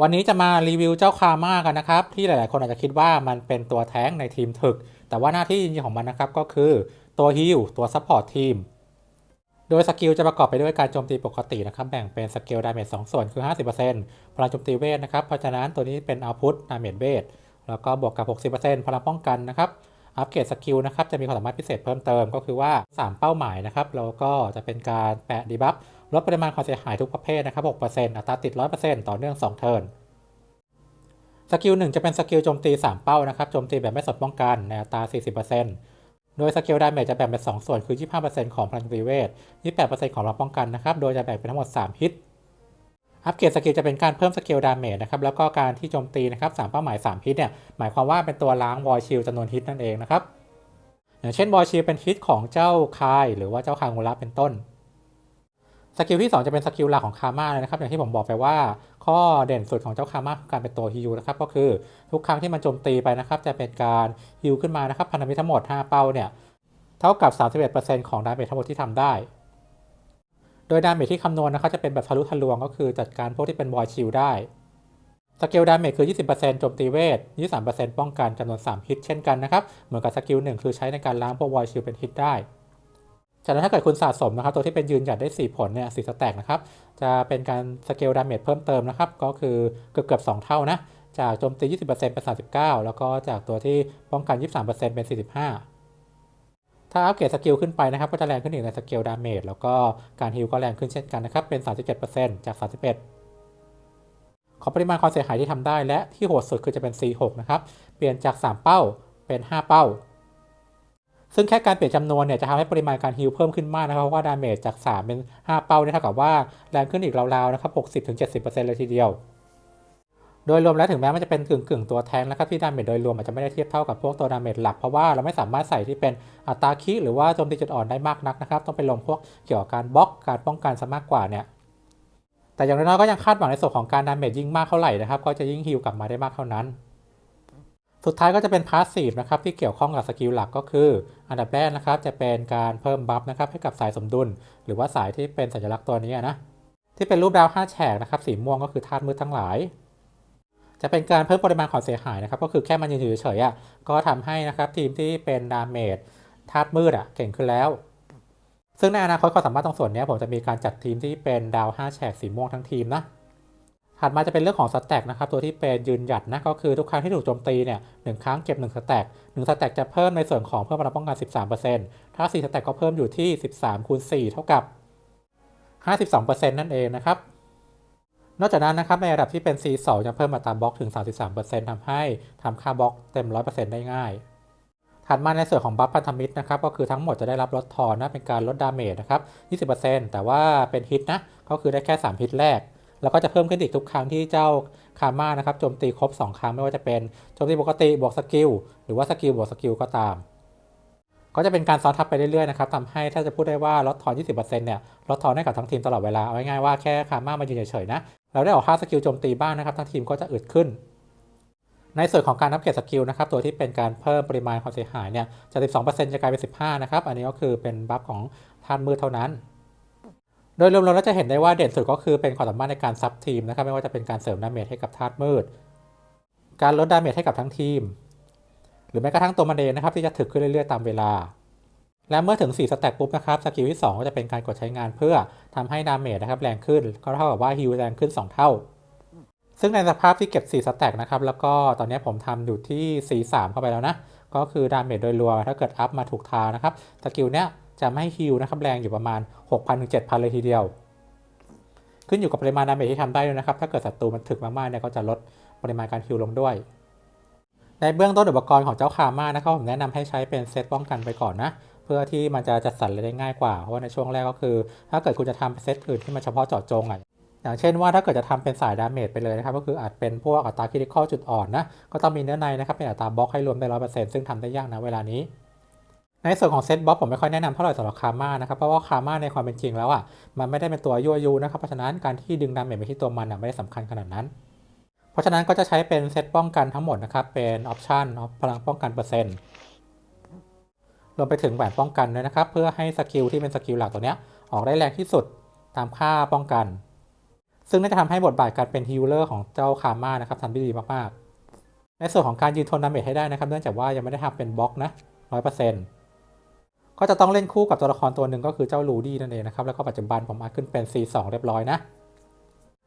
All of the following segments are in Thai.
วันนี้จะมารีวิวเจ้าคาม่ากันนะครับ ที่หลาย ๆ คนอาจจะคิดว่ามันเป็นตัวแท้งในทีมถึก แต่ว่าหน้าที่จริงๆของมันนะครับก็คือตัวฮิลตัวซัพพอร์ตทีม โดยสกิลจะประกอบไปด้วยการโจมตีปกตินะครับ แบ่งเป็นสกิลดาเมจ2ส่วนคือ 50%พลังโจมตีเวทนะครับ เพราะฉะนั้นตัวนี้เป็นอาพุธดาเมจเวทแล้วก็บวกกับ 60%พลังป้องกันนะครับอัปเกรดสกิลนะครับจะมีความสามารถพิเศษเพิ่มเติมก็คือว่า 3 เป้าหมายนะครับแล้วก็จะเป็นการแปะดีบัฟ ลดปริมาณความเสียหายทุกประเภทนะครับ6%อัตราติด 100%ต่อเนื่อง 2 เทิร์นสกิลหนึ่งจะเป็นสกิลโจมตี 3 เป้านะครับโจมตีแบบไม่สดป้องกันในอัตรา 40%โดยสกิลดาเมจจะแบ่งเป็น 2 ส่วนคือ 25%ของพลังตีเวท 28%ของพลังป้องกันนะครับโดยจะแบ่งเป็นทั้งหมด 3 ฮิตอัปเกรดสกิลจะเป็นการเพิ่มสกิลดาเมจนะครับแล้วก็การที่โจมตีนะครับ3เป้าหมาย 3 ฮิตเนี่ยหมายความว่าเป็นตัวล้างวอลชิลจำนวนฮิตนั่นเองนะครับอย่างเช่นวอลชิลเป็นฮิตของเจ้าคาย หรือว่าเจ้าคางูระเป็นต้น สกิลที่ 2 จะเป็นสกิลหลักของคาม่าเลยนะครับ อย่างที่ผมบอกไปว่า ข้อเด่นสุดของเจ้าคาม่าคือการเป็นตัวฮิลนะครับ ก็คือทุกครั้งที่มันโจมตีไปนะครับ จะเป็นการฮิลขึ้นมานะครับ พันธมิตรทั้งหมด 5 เป้าเนี่ย เท่ากับ 31%ของดาเมจทั้งหมดที่ทำได้ โดยดาเมจที่คำนวณนะครับจะเป็นแบบทะลุทะลวงก็คือจัดการพวกที่เป็นบอยชิลได้สกิลดาเมจคือ 20%โจมตีเวท 23%ป้องกันจำนวน 3 ฮิตเช่นกันนะครับ เหมือนกับสกิล1คือใช้ในการล้างพวกบอยชิลเป็นฮิตได้ จากนั้นถ้าเกิดคุณสะสมนะครับตัวที่เป็นยืนหยัดได้ 4 ผลเนี่ย4สแต็กนะครับจะเป็นการสเกลดาเมจเพิ่มเติมนะครับก็คือเกือบเกือบ2เท่านะจากโจมตี 20%เป็น39 แล้วก็จากตัวที่ป้องกัน 23%เป็น 45 ถ้าอัปเกรดสกิลขึ้นไปนะครับ ก็จะแรงขึ้นอีกในสเกลดาเมจแล้วก็การฮิลก็แรงขึ้นเช่นกันนะครับ เป็น 37%จาก 31 ขอปริมาณความเสียหายที่ทำได้และที่โหดสุดคือจะเป็น C6 นะครับ เปลี่ยนจาก 3 เป้าเป็น 5 เป้า ซึ่งแค่การเปลี่ยนจำนวนเนี่ยจะทำให้ปริมาณการฮิลเพิ่มขึ้นมากนะครับเพราะว่าดาเมจจาก 3 เป็น 5 เป้าเนี่ยเท่ากับว่าแรงขึ้นอีกราวๆนะครับ60-70%เลยทีเดียว โดยรวมแล้วถึงแม้มันจะเป็นกึ่งกึ่งๆตัวแทงนะครับที่ดาเมจโดยรวมอาจจะไม่ได้เทียบเท่ากับพวกตัวดาเมจหลักเพราะว่าเราไม่สามารถใส่ที่เป็นอัตราคิหรือว่าโจมตีจุดอ่อนได้มากนักนะครับต้องไปลงพวกเกี่ยวกับการบล็อกการป้องกันซะมากกว่าเนี่ยแต่อย่างน้อยๆก็ยังคาดหวังในส่วนของการดาเมจยิ่งมากเท่าไหร่นะครับก็จะยิ่งฮิลกลับมาได้มากเท่านั้น สุดท้ายก็จะเป็นพาสซีฟนะครับที่เกี่ยวข้องกับสกิลหลักก็คือ อันดับแรกนะครับจะเป็นการเพิ่มบัฟนะครับให้กับสายสมดุล หรือว่าสายที่เป็นสัญลักษณ์ตัวนี้นะที่เป็นรูปดาว5แฉกนะครับสีม่วงก็คือธาตุมืดทั้งหลาย จะเป็นการเพิ่มปริมาณความเสียหายนะครับก็คือแค่มันยืนอยู่เฉยๆอะก็ทำให้นะครับทีมที่เป็นดาเมจธาตุมืดอะเก่งขึ้นแล้ว ซึ่งในอนาคตความสามารถตรงส่วนนี้ผมจะมีการจัดทีมที่เป็นดาว5แฉกสีม่วงทั้งทีมนะ ถัดมาจะเป็นเรื่องของสแต็กนะครับตัวที่เป็นยืนหยัดนะก็คือทุกครั้งที่ถูกโจมตีเนี่ยหนึ่งครั้งเก็บ1สแต็ก1สแต็กจะเพิ่มในส่วนของเพิ่มพลังป้องกัน 13%ถ้า 4 สแต็กก็เพิ่มอยู่ที่ 13คูณ4เท่ากับ 52%นั่นเองนะครับนอกจากนั้นนะครับในระดับที่เป็น C2 ยังเพิ่มอัตราบล็อกถึง 33%ทำให้ทำค่าบล็อกเต็ม 100%ได้ง่ายถัดมาในส่วนของบัฟพันธมิตรนะครับก็คือทั้งหมดจะได้รับลดทอนนะเป็นการลดดาเมจนะครับ 20%แต่ว่าเป็นฮิตนะก็คือได้แค่ 3 ฮิตแรก แล้วก็จะเพิ่มขึ้นอีกทุกครั้งที่เจ้าคาม่านะครับโจมตีครบ 2 ครั้งไม่ว่าจะเป็นโจมตีปกติบวกสกิลหรือว่าสกิลบวกสกิลก็ตาม ก็จะเป็นการซ้อนทับไปเรื่อยๆนะครับทำให้ถ้าจะพูดได้ว่าลดทอน 20%เนี่ยลดทอนให้กับทั้งทีมตลอดเวลาเอาง่ายๆว่าแค่คาม่ามายืนเฉยๆนะเราได้ออกค่าสกิลโจมตีบ้างนะครับทั้งทีมก็จะอึดขึ้นในส่วนของการอัปเกรดสกิลนะครับตัวที่เป็นการเพิ่มปริมาณความเสียหายเนี่ยจาก 12%จะกลายเป็น 15 นะครับ อันนี้ก็คือเป็นบัฟของธาตุมืดเท่านั้น โดยรวมๆแล้วจะเห็นได้ว่าเด่นสุดก็คือเป็นความสามารถในการซับทีมนะครับไม่ว่าจะเป็นการเสริมดาเมจให้กับธาตุมืด การลดดาเมจให้กับทั้งทีม หรือแม้กระทั่งตัวมันเองนะครับที่จะถึกขึ้นเรื่อยๆตามเวลา และเมื่อถึง 4สแต็กปุ๊บนะครับสกิลที่ 2 ก็จะเป็นการกดใช้งานเพื่อทำให้ดาเมจนะครับแรงขึ้นก็เท่ากับว่าฮิลแรงขึ้น 2 เท่า ซึ่งในสภาพที่เก็บ 4 สแต็กนะครับแล้วก็ตอนนี้ผมทำอยู่ที่ C3 เข้าไปแล้วนะก็คือดาเมจโดยรวมถ้าเกิดอัพมาถูกทางนะครับสกิลเนี้ย จะไม่ฮิลนะครับแรงอยู่ประมาณ 6,000ถึง7,000 เลยทีเดียว ขึ้นอยู่กับปริมาณดาเมจที่ทำได้ด้วยนะครับ ถ้าเกิดศัตรูมันถึกมากๆเนี่ยก็จะลดปริมาณการฮิลลงด้วย ในเบื้องต้นอุปกรณ์ของเจ้าคาม่านะครับผมแนะนำให้ใช้เป็นเซตป้องกันไปก่อนนะเพื่อที่มันจะจัดสรรได้ง่ายกว่าเพราะว่าในช่วงแรกก็คือ ถ้าเกิดคุณจะทำเซตอื่นที่มันเฉพาะเจาะจงอะอย่างเช่นว่าถ้าเกิดจะทำเป็นสายดาเมจไปเลยนะครับก็คืออาจเป็นพวกอัตราคริติคอลจุดอ่อนนะก็ต้องมีเนื้อในนะครับเป็นอัตราบล็อกให้รวมได้ร้อยเปอร์เซ็นต์ซึ่งทำได้ยากนะเวลานี้ ในส่วนของเซตบล็อกผมไม่ค่อยแนะนำเท่าไหร่สำหรับคาร์ม่านะครับเพราะว่าคาร์ม่าในความเป็นจริงแล้วอะมันไม่ได้เป็นตัวยั่วยุนะครับเพราะฉะนั้นการที่ดึงดาเมจไปที่ตัวมันอะไม่ได้สำคัญขนาดนั้น เพราะฉะนั้นก็จะใช้เป็นเซตป้องกันทั้งหมดนะครับเป็นออปชันพลังป้องกันเปอร์เซ็นต์รวมไปถึงแหวนป้องกันด้วยนะครับ เพื่อให้สกิลที่เป็นสกิลหลักตัวเนี้ยออกได้แรงที่สุดตามค่าป้องกัน ซึ่งน่าจะทำให้บทบาทการเป็นฮิลเลอร์ของเจ้าคาร์ม่านะครับทำได้ดีมากๆในส่วนของการยืนทนดาเมจให้ได้นะครับ เนื่องจากว่ายังไม่ได้ทำเป็นบล็อกนะร้อยเปอร์เซ็นต์ ก็จะต้องเล่นคู่กับตัวละครตัวหนึ่งก็คือเจ้าลูดี้นั่นเองนะครับ แล้วก็ปัจจุบันผมอัดขึ้นเป็น C2 เรียบร้อยนะ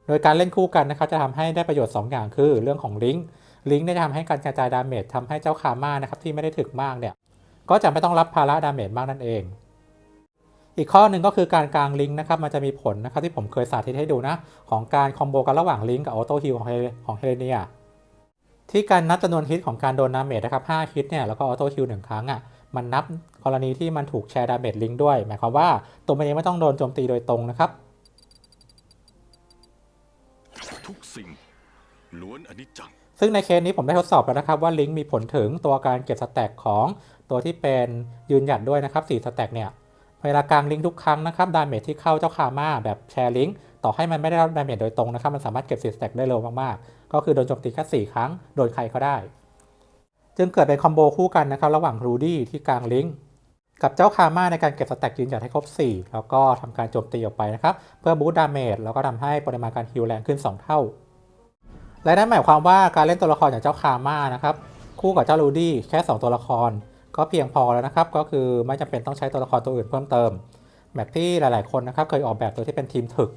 โดยการเล่นคู่กันนะครับจะทำให้ได้ประโยชน์ 2 อย่างคือเรื่องของลิงก์ ลิงก์เนี่ยจะทำให้การกระจายดาเมจทำให้เจ้าคาม่านะครับที่ไม่ได้ถึกมากเนี่ย ก็จะไม่ต้องรับภาระดาเมจมากนั่นเอง อีกข้อหนึ่งก็คือการกลางลิงก์นะครับมันจะมีผลนะครับที่ผมเคยสาธิตให้ดูนะ ของการคอมโบกันระหว่างลิงก์กับออโต้ฮิลของเฮเลเนียที่การนับจำนวนฮิตของการโดนดาเมจนะครับ5ฮิตเนี่ยแล้วก็ออโต้ฮิลหนึ่งครั้งอะมันนับ กรณีที่มันถูกแชร์ดาเมจลิงก์ด้วย หมายความว่าตัวมันเองไม่ต้องโดนโจมตีโดยตรงนะครับ ทุกสิ่งล้วนอนิจจังซึ่งในเคสนี้ผมได้ทดสอบแล้วนะครับว่าลิงก์มีผลถึงตัวการเก็บสแต็กของตัวที่เป็นยืนหยัดด้วยนะครับ4สแต็กเนี่ยเวลากลางลิงก์ทุกครั้งนะครับดาเมจที่เข้าเจ้าคาม่าแบบแชร์ลิงก์ต่อให้มันไม่ได้รับดาเมจโดยตรงนะครับมันสามารถเก็บ4สแต็กได้เร็วมากๆ ก็คือโดนโจมตีแค่4ครั้งโดนใครก็ได้ จึงเกิดเป็นคอมโบคู่กันนะครับระหว่างรูดี้ที่กลางลิงก์ กับเจ้าคาม่าในการเก็บสแต็กยืนหยัดให้ครบ 4 แล้วก็ทำการโจมตีออกไปนะครับ เพื่อบูตดาเมจแล้วก็ทำให้ปริมาณการฮิลแรงขึ้น 2 เท่า และนั่นหมายความว่าการเล่นตัวละครอย่างเจ้าคาม่านะครับคู่กับเจ้ารูดี้แค่ 2 ตัวละคร ก็เพียงพอแล้วนะครับ ก็คือไม่จำเป็นต้องใช้ตัวละครตัวอื่นเพิ่มเติมแบบที่หลาย ๆ คนนะครับเคยออกแบบตัวที่เป็นทีมถึก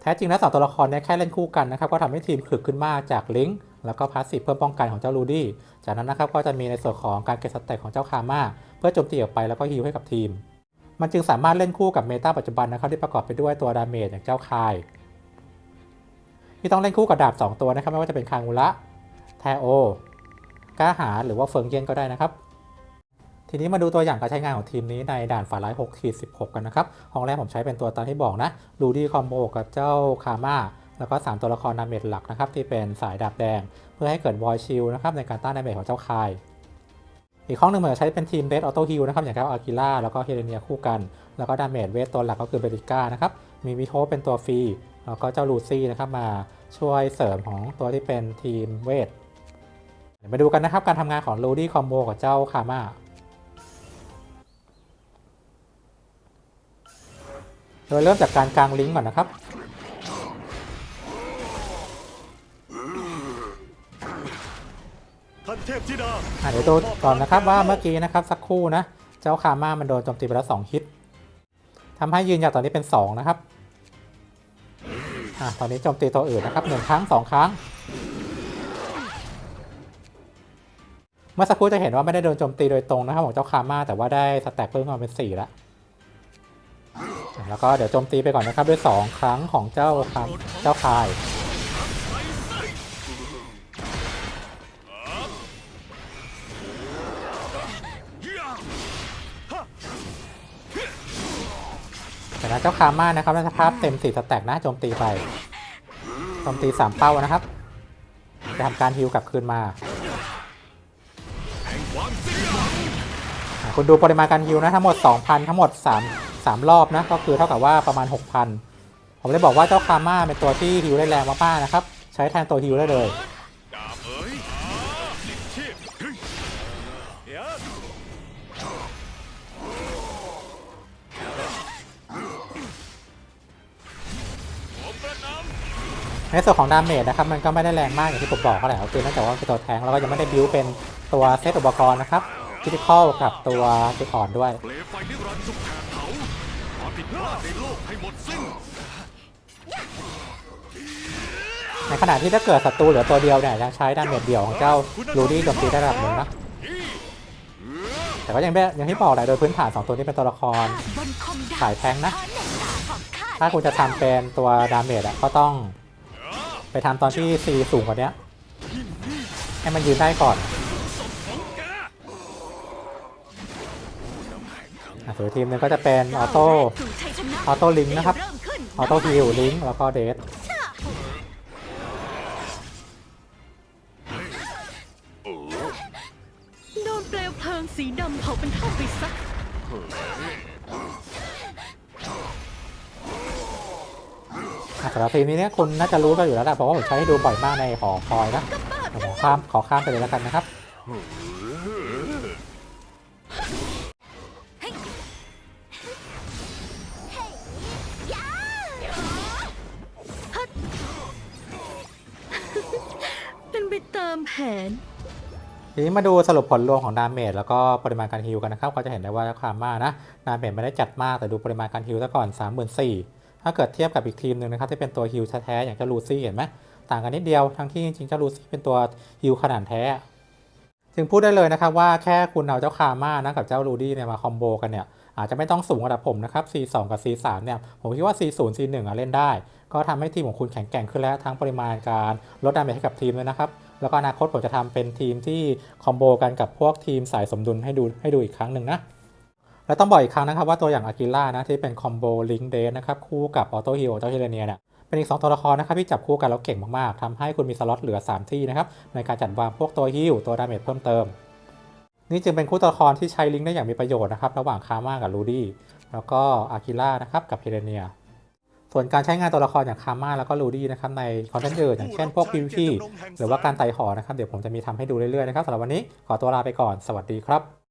แท้จริงแล้วสองตัวละครเนี่ยแค่เล่นคู่กันนะครับก็ทำให้ทีมถึกขึ้นมากจากลิงก์ แล้วก็พาสซีฟเพิ่มป้องกันของเจ้าลูดี้ จากนั้นนะครับก็จะมีในส่วนของการเก็บสแต็กของเจ้าคาม่าเพื่อโจมตีออกไปแล้วก็ฮีลให้กับทีม มันจึงสามารถเล่นคู่กับเมตาปัจจุบันนะครับที่ประกอบไปด้วยตัวดาเมจอย่างเจ้าคาย ที่ต้องเล่นคู่กับดาบ 2 ตัวนะครับไม่ว่าจะเป็นคางูระแทโอกล้าหาหรือว่าเฟิงเย็นก็ได้นะครับ ทีนี้มาดูตัวอย่างการใช้งานของทีมนี้ในด่านฝ่าร้าย6ขีด16 กันนะครับห้องแรกผมใช้เป็นตัวตามที่บอกนะ ลูดี้คอมโบกับเจ้าคาม่า แล้วก็ 3 ตัวละครดาเมจหลักนะครับที่เป็นสายดาบแดง เพื่อให้เกิดวอยชิลนะครับในการต้านดาเมจของเจ้าคาย อีกห้องหนึ่งผมจะใช้เป็นทีมเบสออโต้ฮิลนะครับอย่างเจ้าอากิล่าแล้วก็เฮเลเนียคู่กัน แล้วก็ดาเมจเวทตัวหลักก็คือเบริก้านะครับมีมิโทเป็นตัวฟรีแล้วก็เจ้าลูซี่นะครับมาช่วยเสริมของตัวที่เป็นทีมเวทมาดูกันนะครับการทำงานของลูดี้คอมโบกับเจ้าคาม่าโดยเริ่มจากการกางลิงก์ก่อนนะครับ เทพธิดาอะเดี๋ยวดูก่อนนะครับว่าเมื่อกี้นะครับสักครู่นะ เจ้าคาม่ามันโดนโจมตีไปแล้ว2ฮิตทำให้ยืนหยัดตอนนี้เป็น2นะครับอะตอนนี้โจมตีตัวอื่นนะครับหนึ่งครั้ง2ครั้ง เมื่อสักครู่จะเห็นว่าไม่ได้โดนโจมตีโดยตรงนะครับของเจ้าคาม่าแต่ว่าได้สแต็กเพิ่มมาเป็น4แล้วอะแล้วก็เดี๋ยวโจมตีไปก่อนนะครับด้วย 2 ครั้งของเจ้าคามเจ้าคาย นะเจ้าคาม่านะครับในสภาพเต็มสี่สแต็กนะโจมตีไปโจมตีสามเป้านะครับจะทำการฮิวกลับคืนมาแห่งความเสียอะคุณดูปริมาณการฮิวนะทั้งหมด 2,000 ทั้งหมด 3 3 รอบนะ ก็คือเท่ากับว่าประมาณ 6,000 ผมเลยบอกว่าเจ้าคาม่าเป็นตัวที่ฮิวได้แรงมากๆนะครับ ใช้แทนตัวฮิวได้เลย ในส่วนของดาเมจนะครับมันก็ไม่ได้แรงมากอย่างที่ผมบอกเขาแหละคือเนื่องจากว่าเป็นตัวแทงแล้วก็ยังไม่ได้บิวเป็นตัวเซตอุปกรณ์นะครับคิติคอลกับตัวจุดอ่อนด้วยเปลวไฟนิรันดร์สุกแผดเผาความผิดพลาดในโลกให้หมดสิ้นในขณะที่ถ้าเกิดศัตรูเหลือตัวเดียวเนี่ยยังใช้ดาเมจเดี่ยวของเจ้าลูดี้โจมตีได้ระดับหนึ่งนะแต่ก็ยังไม่อย่างที่บอกแหละโดยพื้นฐาน2ตัวนี้เป็นตัวละครบนคมดาบสายแทงนะขอหนึ่งดาบของข้าถ้าคุณจะทำเป็นตัวดาเมจอะก็ต้อง ไปทำตอนที่ซีสูงกว่านี้ให้มันยืนได้ก่อนอส่วนทีมหนึงก็จะเป็นออโต้ออโต้ลิงก์นะครับ ออโต้ฮิลลิงแล้วก็เดท เฟรนี้เนี่ยคนน่าจะรู้กันอยู่แล้วแหละเพราะว่าผมใช้ให้ดูบ่อยมากในหอคอยนะขอข้ามขอข้ามไปเลยแล้วกันนะครับเป็นไปตามแผน ทีนี้มาดูสรุปผลรวมของดาเมจแล้วก็ปริมาณการฮิลกันนะครับ ก็จะเห็นได้ว่าความมากนะ ดาเมจไม่ได้จัดมากแต่ดูปริมาณการฮิลซะก่อน 3 4 0 0 0 ถ้าเกิดเทียบกับอีกทีมหนึ่งนะครับที่เป็นตัวฮิลแท้ๆอย่างเจ้าลูซี่เห็นไหมต่างกันนิดเดียวทั้งที่จริงๆเจ้าลูซี่เป็นตัวฮิลขนาดแท้จึงพูดได้เลยนะครับว่าแค่คุณเอาเจ้าคาม่านะกับเจ้าลูดี้เนี่ยมาคอมโบกันเนี่ยอาจจะไม่ต้องสูงระดับผมนะครับ C2 กับ C3 เนี่ยผมคิดว่า C0 C1 อะเล่นได้ ก็ทำให้ทีมของคุณแข็งแกร่งขึ้นแล้วทั้งปริมาณการลดดาเมจให้กับทีมเลยนะครับ แล้วก็อนาคตผมจะทำเป็นทีมที่คอมโบกันกับพวกทีมสายสมดุลให้ดูให้ดูอีกครั้งหนึ่งนะ และต้องบอกอีกครั้งนะครับว่าตัวอย่างอากิล่านะที่เป็นคอมโบลิงเดนนะครับคู่กับออโตฮิลเจ้าเฮเลเนียเนี่ยเป็นอีก 2 ตัวละครนะครับที่จับคู่กันแล้วเก่งมากๆทำให้คุณมีสล็อตเหลือ 3 ที่นะครับในการจัดวางพวกตัวฮิลตัวดาเมจเพิ่มเติม นี่จึงเป็นคู่ตัวละครที่ใช้ลิงได้อย่างมีประโยชน์นะครับระหว่างคาม่ากับลูดี้แล้วก็อากิล่านะครับกับเฮเลเนียส่วนการใช้งานตัวละครอย่างคาม่าแล้วก็ลูดี้นะครับในคอนเทนต์อื่นอย่างเช่นพวก PVP หรือว่าการไต่หอนะครับเดี๋ยวผมจะมีทำให้ดูเรื่อยๆนะครับสำหรับวันนี้ขอตัวลาไปก่อนสวัสดีครับ